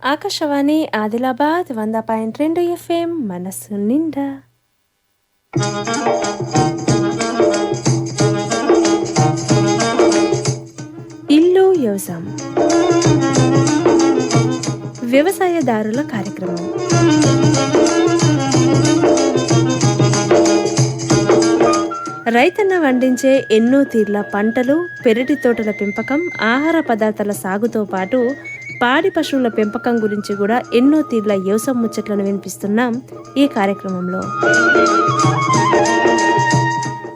ఆకాశవాణి ఆదిలాబాద్ వంద పాయింట్ రెండు ఎఫ్ఎం మనసు నిండా. ఇల్లు వ్యవసాయం. వ్యవసాయదారుల కార్యక్రమం. రైతన్న వండించే ఎన్నో తీర్ల పంటలు పెరటి తోటల పెంపకం ఆహార పదార్థాల సాగుతో పాటు పాడి పశువుల పెంపకం గురించి కూడా ఎన్నో తీర్ల వ్యవసాయ ముచ్చట్లను వినిపిస్తున్నాం ఈ కార్యక్రమంలో.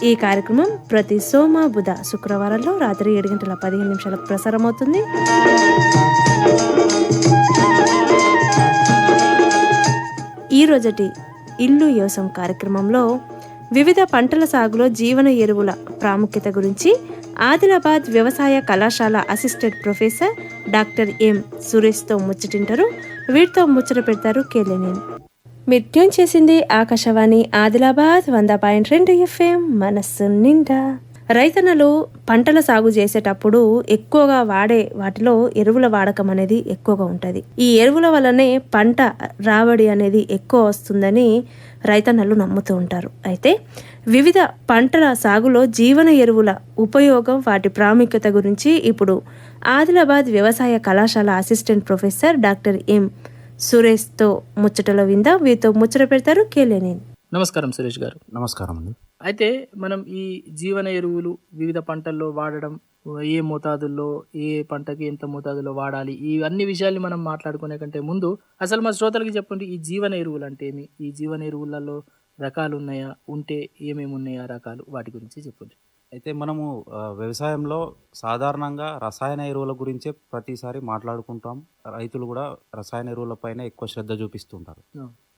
ఈ కార్యక్రమం ప్రతి సోమ బుధ శుక్రవారంలో రాత్రి ఏడు గంటల పదిహేను నిమిషాలకు ప్రసారం అవుతుంది ఈ రోజటి ఇల్లు వ్యవసాయం కార్యక్రమంలో వివిధ పంటల సాగులో జీవన ఎరువుల ప్రాముఖ్యత గురించి ఆదిలాబాద్ వ్యవసాయ కళాశాల అసిస్టెంట్ ప్రొఫెసర్ డాక్టర్ ఎం సురేష్తో ముచ్చటింటారు. వీటితో ముచ్చట పెడతారు కేలేని మీరు ట్యూన్ చేసింది ఆకాశవాణి ఆదిలాబాద్ వంద పాయింట్ రెండు ఎఫ్ఎం మనస్సు నిండా. రైతన్నలు పంటల సాగు చేసేటప్పుడు ఎక్కువగా వాడే వాటిలో ఎరువుల వాడకం అనేది ఎక్కువగా ఉంటుంది. ఈ ఎరువుల వల్లనే పంట రాబడి అనేది ఎక్కువ వస్తుందని రైతన్నలు నమ్ముతూ ఉంటారు. అయితే వివిధ పంటల సాగులో జీవన ఎరువుల ఉపయోగం వాటి ప్రాముఖ్యత గురించి ఇప్పుడు ఆదిలాబాద్ వ్యవసాయ కళాశాల అసిస్టెంట్ ప్రొఫెసర్ డాక్టర్ ఎం సురేష్తో ముచ్చటలో విందాం. వీరితో ముచ్చట పెడతారు కేలేని నమస్కారం సురేష్ గారు. నమస్కారం అండి. అయితే మనం ఈ జీవన ఎరువులు వివిధ పంటల్లో వాడడం ఏ మోతాదుల్లో ఏ పంటకి ఎంత మోతాదులో వాడాలి ఈ అన్ని విషయాల్ని మనం మాట్లాడుకునే కంటే ముందు అసలు మా శ్రోతలకి చెప్పండి ఈ జీవన ఎరువులు అంటే ఏమి? ఈ జీవన ఎరువులలో రకాలు ఉన్నాయా ఉంటే ఏమేమి ఉన్నాయా రకాలు? వాటి గురించి చెప్పండి. అయితే మనము వ్యవసాయంలో సాధారణంగా రసాయన ఎరువుల గురించే ప్రతిసారి మాట్లాడుకుంటాం రైతులు కూడా రసాయన ఎరువుల పైన ఎక్కువ శ్రద్ధ చూపిస్తుంటారు.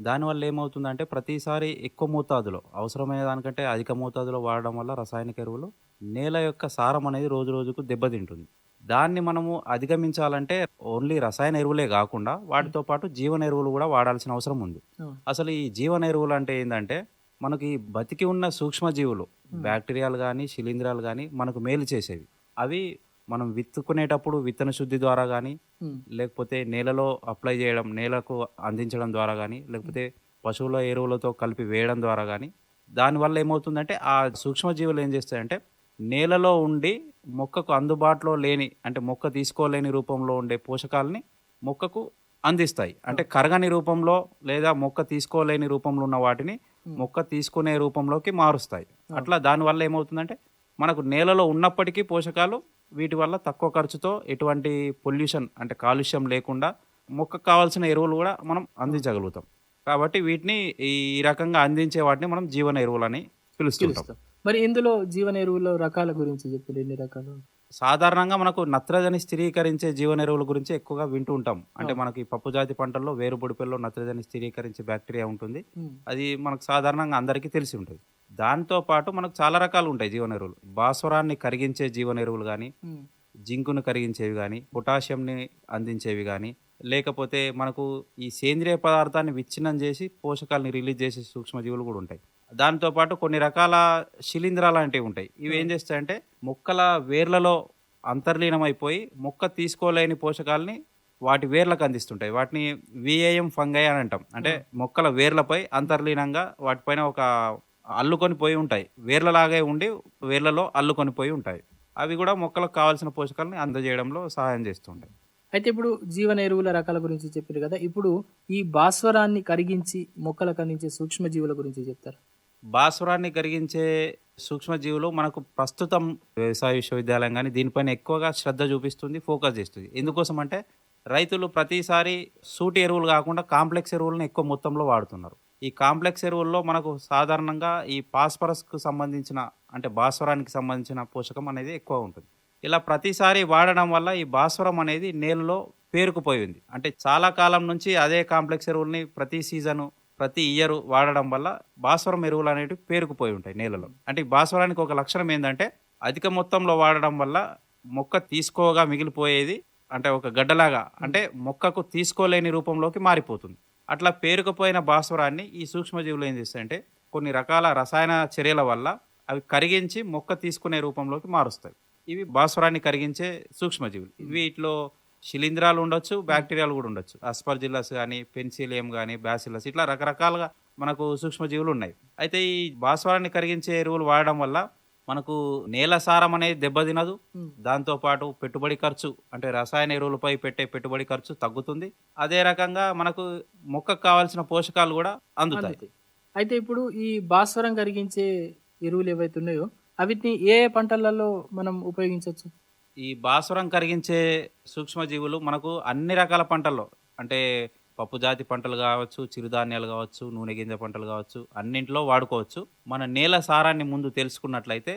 దానివల్ల ఏమవుతుందంటే ప్రతిసారి ఎక్కువ మోతాదులో అవసరమైన దానికంటే అధిక మోతాదులో వాడడం వల్ల రసాయనిక ఎరువులు నేల యొక్క సారం అనేది రోజు రోజుకు దెబ్బతింటుంది దాన్ని మనము అధిగమించాలంటే ఓన్లీ రసాయన ఎరువులే కాకుండా వాటితో పాటు జీవన ఎరువులు కూడా వాడాల్సిన అవసరం ఉంది. అసలు ఈ జీవన ఎరువులు అంటే ఏంటంటే మనకి బతికి ఉన్న సూక్ష్మజీవులు బ్యాక్టీరియాలు కానీ శిలీంధ్రాలు కానీ మనకు మేలు చేసేవి. అవి మనం విత్తుకునేటప్పుడు విత్తన శుద్ధి ద్వారా కానీ లేకపోతే నేలలో అప్లై చేయడం నేలకు అందించడం ద్వారా కానీ లేకపోతే పశువుల ఎరువులతో కలిపి వేయడం ద్వారా కానీ దానివల్ల ఏమవుతుందంటే ఆ సూక్ష్మజీవులు ఏం చేస్తాయంటే నేలలో ఉండి మొక్కకు అందుబాటులో లేని అంటే మొక్క తీసుకోలేని రూపంలో ఉండే పోషకాలని మొక్కకు అందిస్తాయి. అంటే కరగని రూపంలో లేదా మొక్క తీసుకోలేని రూపంలో ఉన్న వాటిని మొక్క తీసుకునే రూపంలోకి మారుస్తాయి. అట్లా దానివల్ల ఏమవుతుందంటే మనకు నేలలో ఉన్నప్పటికీ పోషకాలు వీటి వల్ల తక్కువ ఖర్చుతో ఎటువంటి పొల్యూషన్ అంటే కాలుష్యం లేకుండా మొక్కకు కావాల్సిన ఎరువులు కూడా మనం అందించగలుగుతాం. కాబట్టి వీటిని ఈ రకంగా అందించే వాటిని మనం జీవన ఎరువులని పిలుస్తుంటాం. పిలుస్తాం. మరి ఇందులో జీవన ఎరువుల రకాల గురించి చెప్పండి ఎన్ని రకాలు? సాధారణంగా మనకు నత్రజని స్థిరీకరించే జీవన ఎరువుల గురించి ఎక్కువగా వింటూ ఉంటాం. అంటే మనకి పప్పు జాతి పంటల్లో వేరు బుడిపెల్లో నత్రజని స్థిరీకరించే బ్యాక్టీరియా ఉంటుంది. అది మనకు సాధారణంగా అందరికీ తెలిసి ఉంటుంది. దాంతో పాటు మనకు చాలా రకాలు ఉంటాయి జీవన ఎరువులు భాస్వరాన్ని కరిగించే జీవన ఎరువులు కానీ జింకును కరిగించేవి కానీ పొటాషియంని అందించేవి కానీ లేకపోతే మనకు ఈ సేంద్రియ పదార్థాన్ని విచ్ఛిన్నం చేసి పోషకాలని రిలీజ్ చేసే సూక్ష్మజీవులు కూడా ఉంటాయి. దాంతోపాటు కొన్ని రకాల శిలీంధ్రాలు లాంటివి ఉంటాయి. ఇవి ఏం చేస్తాయంటే మొక్కల వేర్లలో అంతర్లీనమైపోయి మొక్క తీసుకోలేని పోషకాలని వాటి వేర్లకు అందిస్తుంటాయి. వాటిని విఏఎం ఫంగై అని అంటాం. అంటే మొక్కల వేర్లపై అంతర్లీనంగా వాటిపైన ఒక అల్లుకొని పోయి ఉంటాయి. వేర్లలాగే ఉండి వేర్లలో అల్లుకొని పోయి ఉంటాయి. అవి కూడా మొక్కలకు కావాల్సిన పోషకాలని అందజేయడంలో సహాయం చేస్తుంటాయి అయితే ఇప్పుడు జీవన ఎరువుల రకాల గురించి చెప్పారు కదా. ఇప్పుడు ఈ భాస్వరాన్ని కరిగించి మొక్కలకు అందించే సూక్ష్మజీవుల గురించి చెప్తారు. భాస్వరాన్ని కరిగించే సూక్ష్మజీవులు మనకు ప్రస్తుతం వ్యవసాయ విశ్వవిద్యాలయం కానీ దీనిపైన ఎక్కువగా శ్రద్ధ చూపిస్తుంది ఫోకస్ చేస్తుంది. ఎందుకోసం అంటే రైతులు ప్రతిసారి సూటి ఎరువులు కాకుండా కాంప్లెక్స్ ఎరువులను ఎక్కువ మొత్తంలో వాడుతున్నారు. ఈ కాంప్లెక్స్ ఎరువుల్లో మనకు సాధారణంగా ఈ పాస్పరస్కు సంబంధించిన అంటే భాస్వరానికి సంబంధించిన పోషకం అనేది ఎక్కువ ఉంటుంది. ఇలా ప్రతిసారి వాడడం వల్ల ఈ భాస్వరం అనేది నేలలో పేరుకుపోయింది అంటే చాలా కాలం నుంచి అదే కాంప్లెక్స్ ఎరువుల్ని ప్రతి సీజను ప్రతి ఇయర్ వాడడం వల్ల భాస్వరం ఎరువులు అనేవి పేరుకుపోయి ఉంటాయి నేలలో. అంటే భాస్వరానికి ఒక లక్షణం ఏంటంటే అధిక మొత్తంలో వాడడం వల్ల మొక్క తీసుకోగా మిగిలిపోయేది అంటే ఒక గడ్డలాగా అంటే మొక్కకు తీసుకోలేని రూపంలోకి మారిపోతుంది. అట్లా పేరుకుపోయిన భాస్వరాన్ని ఈ సూక్ష్మజీవులు ఏం చేస్తాయంటే కొన్ని రకాల రసాయన చర్యల వల్ల అవి కరిగించి మొక్క తీసుకునే రూపంలోకి మారుస్తాయి. ఇవి భాస్వరాన్ని కరిగించే సూక్ష్మజీవులు. వీటిలో శిలీంధ్రాలు ఉండొచ్చు బ్యాక్టీరియాలు కూడా ఉండొచ్చు. అస్పర్జిల్లస్ కానీ పెన్సిలియం కానీ బ్యాసిలస్ ఇట్లా రకరకాలుగా మనకు సూక్ష్మజీవులు ఉన్నాయి. అయితే ఈ భాస్వరాన్ని కరిగించే ఎరువులు వాడడం వల్ల మనకు నేల సారం అనేది దెబ్బతినదు. దాంతోపాటు పెట్టుబడి ఖర్చు అంటే రసాయన ఎరువులపై పెట్టే పెట్టుబడి ఖర్చు తగ్గుతుంది. అదే రకంగా మనకు మొక్కకు కావాల్సిన పోషకాలు కూడా అందుతాయి. అయితే ఇప్పుడు ఈ భాస్వరం కరిగించే ఎరువులు ఏవైతే ఉన్నాయో ఏ ఏ పంటలలో మనం ఉపయోగించవచ్చు? ఈ భాస్వరం కరిగించే సూక్ష్మజీవులు మనకు అన్ని రకాల పంటల్లో అంటే పప్పు జాతి పంటలు కావచ్చు చిరుధాన్యాలు కావచ్చు నూనె గింజ పంటలు కావచ్చు అన్నింటిలో వాడుకోవచ్చు. మన నేల సారాన్ని ముందు తెలుసుకున్నట్లయితే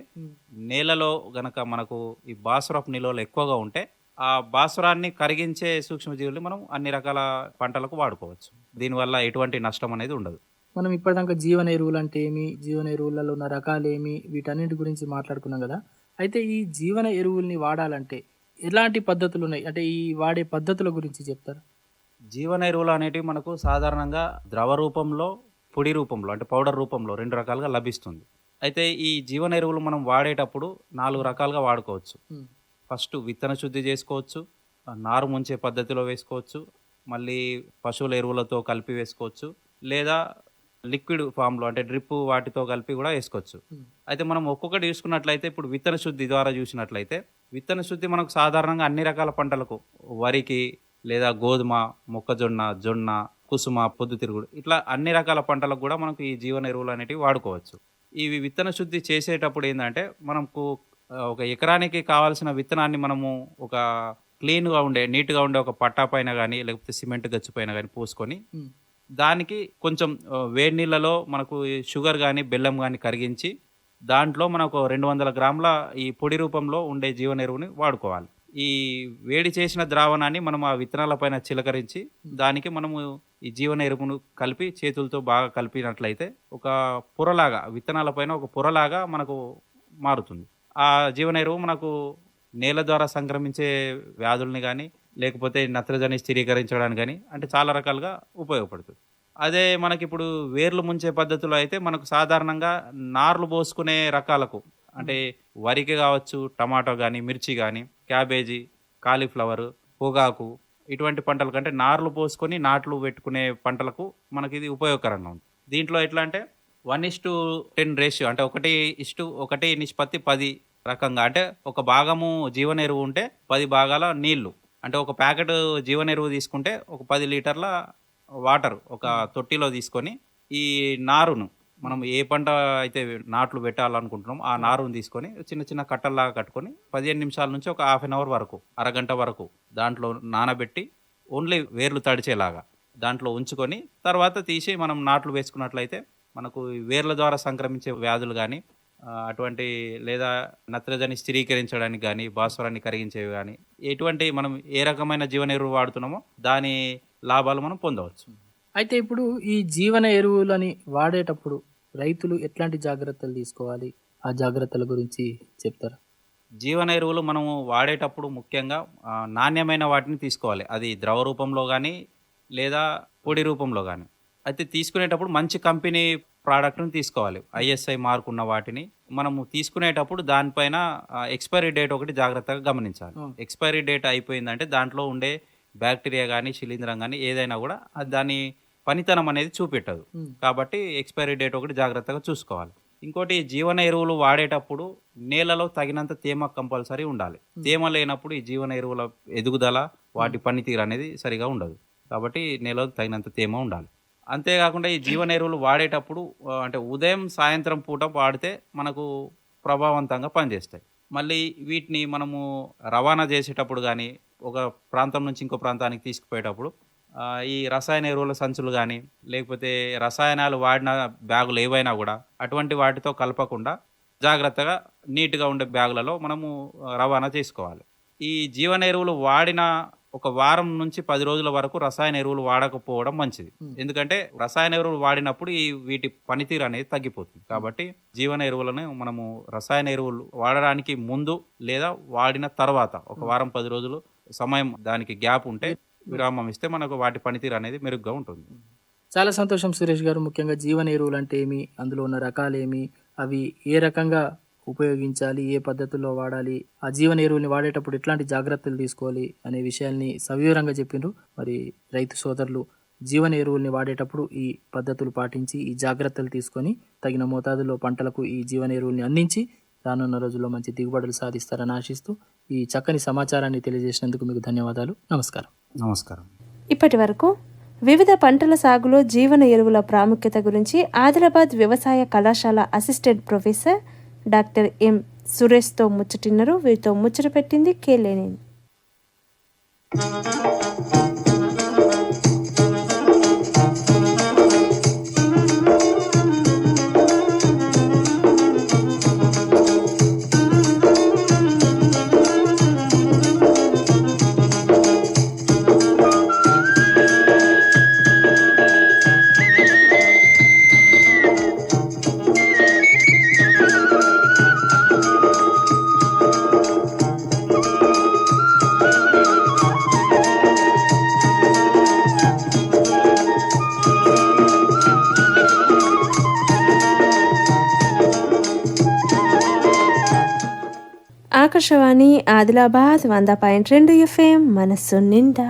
నేలలో గనక మనకు ఈ భాస్వరపు నిల్వలు ఎక్కువగా ఉంటే ఆ భాస్వరాన్ని కరిగించే సూక్ష్మజీవుల్ని మనం అన్ని రకాల పంటలకు వాడుకోవచ్చు. దీనివల్ల ఎటువంటి నష్టం అనేది ఉండదు. మనం ఇప్పటిదాకా జీవన ఎరువులు అంటే ఏమి? జీవన ఎరువులలో ఉన్న రకాలు ఏమి? వీటన్నిటి గురించి మాట్లాడుకున్నాం కదా. అయితే ఈ జీవన ఎరువుల్ని వాడాలంటే ఎలాంటి పద్ధతులు ఉన్నాయి అంటే ఈ వాడే పద్ధతుల గురించి చెప్తారా? జీవన ఎరువులు అనేటివి మనకు సాధారణంగా ద్రవ రూపంలో పొడి రూపంలో అంటే పౌడర్ రూపంలో రెండు రకాలుగా లభిస్తుంది. అయితే ఈ జీవన ఎరువులు మనం వాడేటప్పుడు నాలుగు రకాలుగా వాడుకోవచ్చు. ఫస్ట్ విత్తన శుద్ధి చేసుకోవచ్చు నారు ముంచే పద్ధతిలో వేసుకోవచ్చు మళ్ళీ పశువుల ఎరువులతో కలిపి వేసుకోవచ్చు లేదా లిక్విడ్ ఫామ్లో అంటే డ్రిప్ వాటితో కలిపి కూడా వేసుకోవచ్చు. అయితే మనం ఒక్కొక్కటి చూసుకున్నట్లయితే ఇప్పుడు విత్తన శుద్ధి ద్వారా చూసినట్లయితే విత్తన శుద్ధి మనకు సాధారణంగా అన్ని రకాల పంటలకు వరికి లేదా గోధుమ మొక్కజొన్న జొన్న కుసుమ పొద్దుతిరుగుడు ఇట్లా అన్ని రకాల పంటలకు కూడా మనకు ఈ జీవన ఎరువులు అనేటివి వాడుకోవచ్చు ఇవి విత్తన శుద్ధి చేసేటప్పుడు ఏంటంటే మనకు ఒక ఎకరానికి కావాల్సిన విత్తనాన్ని మనము ఒక క్లీన్గా ఉండే నీట్గా ఉండే ఒక పట్టా పైన కానీ లేకపోతే సిమెంట్ గచ్చు పైన కానీ పోసుకొని. దానికి కొంచెం వేడి నీళ్ళలో మనకు ఈ షుగర్ కానీ బెల్లం కానీ కరిగించి దాంట్లో మనకు రెండు వందల గ్రాముల ఈ పొడి రూపంలో ఉండే జీవన ఎరువుని వాడుకోవాలి. ఈ వేడి చేసిన ద్రావణాన్ని మనం ఆ విత్తనాల పైన చిలకరించి దానికి మనము ఈ జీవన ఎరువును కలిపి చేతులతో బాగా కలిపినట్లయితే ఒక పొరలాగా విత్తనాల పైన ఒక పొరలాగా మనకు మారుతుంది. ఆ జీవన ఎరువు మనకు నేల ద్వారా సంక్రమించే వ్యాధుల్ని కానీ లేకపోతే నత్రజని స్థిరీకరించడానికి కానీ అంటే చాలా రకాలుగా ఉపయోగపడుతుంది. అదే మనకి ఇప్పుడు వేర్లు ముంచే పద్ధతిలో అయితే మనకు సాధారణంగా నార్లు పోసుకునే రకాలకు అంటే వరికి కావచ్చు టమాటో కానీ మిర్చి కానీ క్యాబేజీ కాలీఫ్లవర్ పొగాకు ఇటువంటి పంటల కంటే నార్లు పోసుకొని నాట్లు పెట్టుకునే పంటలకు మనకి ఇది ఉపయోగకరంగా ఉంది దీంట్లో ఎట్లా అంటే వన్ ఇస్టు టెన్ రేషియో అంటే ఒకటి ఇస్టు ఒకటి నిష్పత్తి పది రకంగా అంటే ఒక భాగము జీవన ఎరువు ఉంటే పది భాగాల నీళ్ళు. అంటే ఒక ప్యాకెట్ జీవన ఎరువు తీసుకుంటే ఒక పది లీటర్ల వాటర్ ఒక తొట్టిలో తీసుకొని ఈ నారును మనం ఏ పంట అయితే నాట్లు పెట్టాలనుకుంటున్నాం ఆ నారును తీసుకొని చిన్న చిన్న కట్టల్లాగా కట్టుకొని పదిహేను నిమిషాల నుంచి ఒక హాఫ్ అన్ అవర్ వరకు అరగంట వరకు దాంట్లో నానబెట్టి ఓన్లీ వేర్లు తడిచేలాగా దాంట్లో ఉంచుకొని తర్వాత తీసి మనం నాట్లు వేసుకున్నట్లయితే మనకు ఈ వేర్ల ద్వారా సంక్రమించే వ్యాధులు కానీ అటువంటి లేదా నత్రజని స్థిరీకరించడానికి కానీ భాస్వరాన్ని కరిగించేవి కానీ ఎటువంటి మనం ఏ రకమైన జీవన ఎరువు వాడుతున్నామో దాని లాభాలు మనం పొందవచ్చు. అయితే ఇప్పుడు ఈ జీవన ఎరువులని వాడేటప్పుడు రైతులు ఎట్లాంటి జాగ్రత్తలు తీసుకోవాలి? ఆ జాగ్రత్తల గురించి చెప్తారా? జీవన ఎరువులు మనము వాడేటప్పుడు ముఖ్యంగా నాణ్యమైన వాటిని తీసుకోవాలి. అది ద్రవ రూపంలో కానీ లేదా పొడి రూపంలో కానీ అయితే తీసుకునేటప్పుడు మంచి కంపెనీ ప్రోడక్ట్ని తీసుకోవాలి. ఐఎస్ఐ మార్క్ ఉన్న వాటిని మనము తీసుకునేటప్పుడు దానిపైన ఎక్స్పైరీ డేట్ ఒకటి జాగ్రత్తగా గమనించాలి. ఎక్స్పైరీ డేట్ అయిపోయిందంటే దాంట్లో ఉండే బ్యాక్టీరియా కానీ శిలీంధ్రం కానీ ఏదైనా కూడా దాని పనితనం అనేది చూపెట్టదు. కాబట్టి ఎక్స్పైరీ డేట్ ఒకటి జాగ్రత్తగా చూసుకోవాలి. ఇంకోటి జీవన ఎరువులు వాడేటప్పుడు నేలలో తగినంత తేమ కంపల్సరీ ఉండాలి. తేమ లేనప్పుడు ఈ జీవన ఎరువుల ఎదుగుదల వాటి పనితీరు అనేది సరిగా ఉండదు. కాబట్టి నేలలో తగినంత తేమ ఉండాలి. అంతేకాకుండా ఈ జీవన ఎరువులు వాడేటప్పుడు అంటే ఉదయం సాయంత్రం పూట వాడితే మనకు ప్రభావవంతంగా పనిచేస్తాయి. మళ్ళీ వీటిని మనము రవాణా చేసేటప్పుడు కానీ ఒక ప్రాంతం నుంచి ఇంకో ప్రాంతానికి తీసుకుపోయేటప్పుడు ఈ రసాయన ఎరువుల సంచులు కానీ లేకపోతే రసాయనాలు వాడిన బ్యాగులు ఏవైనా కూడా అటువంటి వాటితో కలపకుండా జాగ్రత్తగా నీట్గా ఉండే బ్యాగులలో మనము రవాణా చేసుకోవాలి. ఈ జీవన ఎరువులు వాడిన ఒక వారం నుంచి పది రోజుల వరకు రసాయన ఎరువులు వాడకపోవడం మంచిది. ఎందుకంటే రసాయన ఎరువులు వాడినప్పుడు ఈ వీటి పనితీరు అనేది తగ్గిపోతుంది. కాబట్టి జీవన ఎరువులను మనము రసాయన ఎరువులు వాడడానికి ముందు లేదా వాడిన తర్వాత ఒక వారం పది రోజులు సమయం దానికి గ్యాప్ ఉంటే విరామం ఇస్తే మనకు వాటి పనితీరు అనేది మెరుగ్గా ఉంటుంది. చాలా సంతోషం సురేష్ గారు. ముఖ్యంగా జీవన ఎరువులు అంటే ఏమి? అందులో ఉన్న రకాలు ఏమి? అవి ఏ రకంగా ఉపయోగించాలి ఏ పద్ధతుల్లో వాడాలి ఆ జీవన ఎరువుల్ని వాడేటప్పుడు ఎట్లాంటి జాగ్రత్తలు తీసుకోవాలి అనే విషయాల్ని సవివరంగా చెప్పిండ్రు. మరి రైతు సోదరులు జీవన ఎరువుల్ని వాడేటప్పుడు ఈ పద్ధతులు పాటించి ఈ జాగ్రత్తలు తీసుకొని తగిన మోతాదులో పంటలకు ఈ జీవన ఎరువుల్ని అందించి రానున్న రోజుల్లో మంచి దిగుబడులు సాధిస్తారని ఆశిస్తూ ఈ చక్కని సమాచారాన్ని తెలియజేసినందుకు మీకు ధన్యవాదాలు. నమస్కారం. నమస్కారం. ఇప్పటి వరకు వివిధ పంటల సాగులో జీవన ఎరువుల ప్రాముఖ్యత గురించి ఆదిలాబాద్ వ్యవసాయ కళాశాల అసిస్టెంట్ ప్రొఫెసర్ డాక్టర్ ఎం సురేష్తో ముచ్చటిన్నారు. వీరితో ముచ్చట పెట్టింది కేలేని ఆకాశవాణి ఆదిలాబాద్ వంద పాయింట్ రెండు ఎఫ్ఎం మనస్సు నిండా.